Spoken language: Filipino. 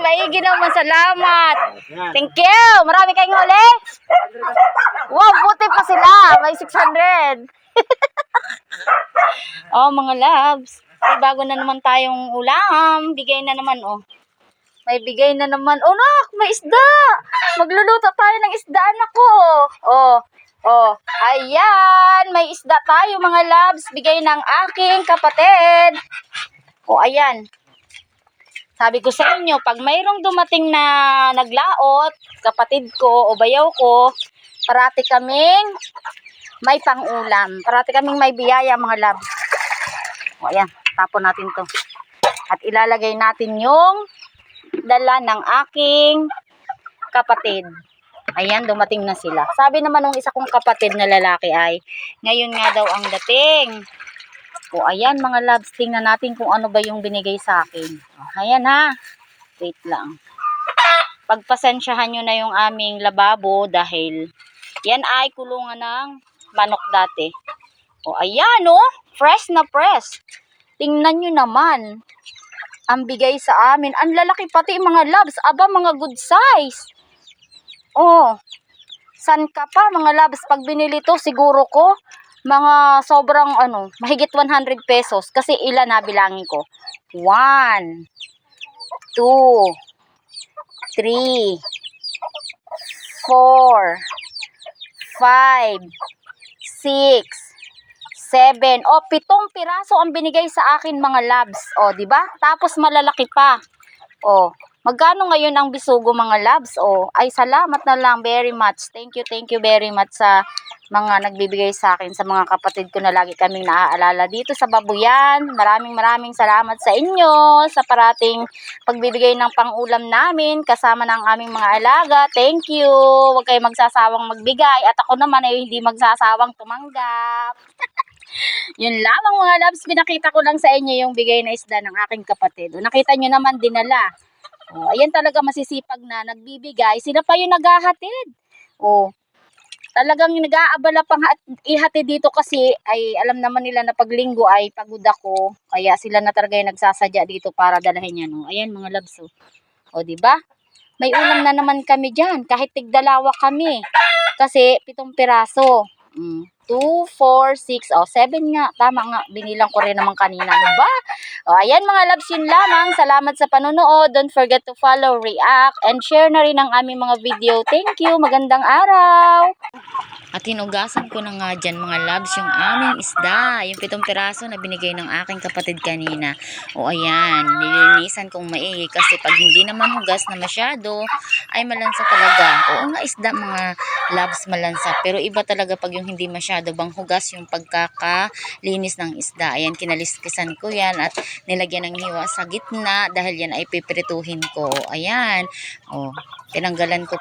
sige naman, salamat. Thank you. Marami kayong huli. Wow, buti pa sila. May 600. oh, mga loves. May bago na naman tayong ulam. Bigay na naman, oh. May bigay na naman. Oh, nak, may isda. Magluluto tayo ng isda, anak ko. Oh, oh. Ayan, may isda tayo, mga loves. Bigay ng aking kapatid. Oh, ayan. Sabi ko sa inyo, pag mayroong dumating na naglaot, kapatid ko o bayaw ko, parati kaming may pangulam. Parati kaming may biyaya, mga loves. O, ayan, tapon natin to. At ilalagay natin yung dala ng aking kapatid. Ayan, dumating na sila. Sabi naman ng isa kong kapatid na lalaki ay, ngayon nga daw ang dating. O, ayan mga loves, tingnan natin kung ano ba yung binigay sa akin. O, ayan ha. Wait lang. Pagpasensyahan nyo na yung aming lababo dahil yan ay kulungan ng manok dati. O, ayan o. Fresh na fresh. Tingnan nyo naman. Ang bigay sa amin. Ang lalaki pati mga loves. Aba, mga good size. Oh. San ka pa mga loves? Pag binili to, siguro ko, mga sobrang ano, mahigit 100 pesos. Kasi ilan na bilangin ko? 1, 2, 3, 4, 5, 6, 7. O, pitong piraso ang binigay sa akin mga labs. O, di ba? Tapos malalaki pa. O, magkano ngayon ang bisugo mga labs? O, ay salamat na lang very much. Thank you, thank you very much sa mga nagbibigay sa akin, sa mga kapatid ko na lagi kaming naaalala dito sa Babuyan. Maraming maraming salamat sa inyo sa parating pagbibigay ng pangulam namin kasama ng aming mga alaga. Thank you. Huwag kayo magsasawang magbigay at ako naman ay hindi magsasawang tumanggap. Yun lamang mga loves, pinakita ko lang sa inyo yung bigay na isda ng aking kapatid. Nakita nyo naman dinala. O, ayan talaga masisipag na nagbibigay. Sila pa yung naghahatid. O, talagang nag-aabala pang hat- ihati dito kasi ay alam naman nila na paglinggo ay pagod ako. Kaya sila na talaga yung nagsasadya dito para dalahin yan. O, ayan mga loves. O, o di ba? May ulam na naman kami dyan. Kahit tigdalawa kami. Kasi pitong piraso. Mm. 2, 4, 6, oh, 7 nga. Tama nga, binilang ko rin naman kanina. Ano ba? O, ayan mga loves, yun lamang. Salamat sa panonood. Don't forget to follow, react, and share na rin ang aming mga video. Thank you. Magandang araw. At hinugasan ko na nga dyan mga loves yung aming isda. Yung pitong piraso na binigay ng aking kapatid kanina. O ayan, nilinisan kong maigi kasi pag hindi naman hugas na masyado, ay malansa talaga. Oo nga isda mga loves malansa. Pero iba talaga pag yung hindi masyado bang hugas yung pagkakalinis ng isda. Ayan, kinaliskisan ko yan at nilagyan ng hiwa sa gitna dahil yan ay pipirituhin ko. Ayan. O, tinanggalan ko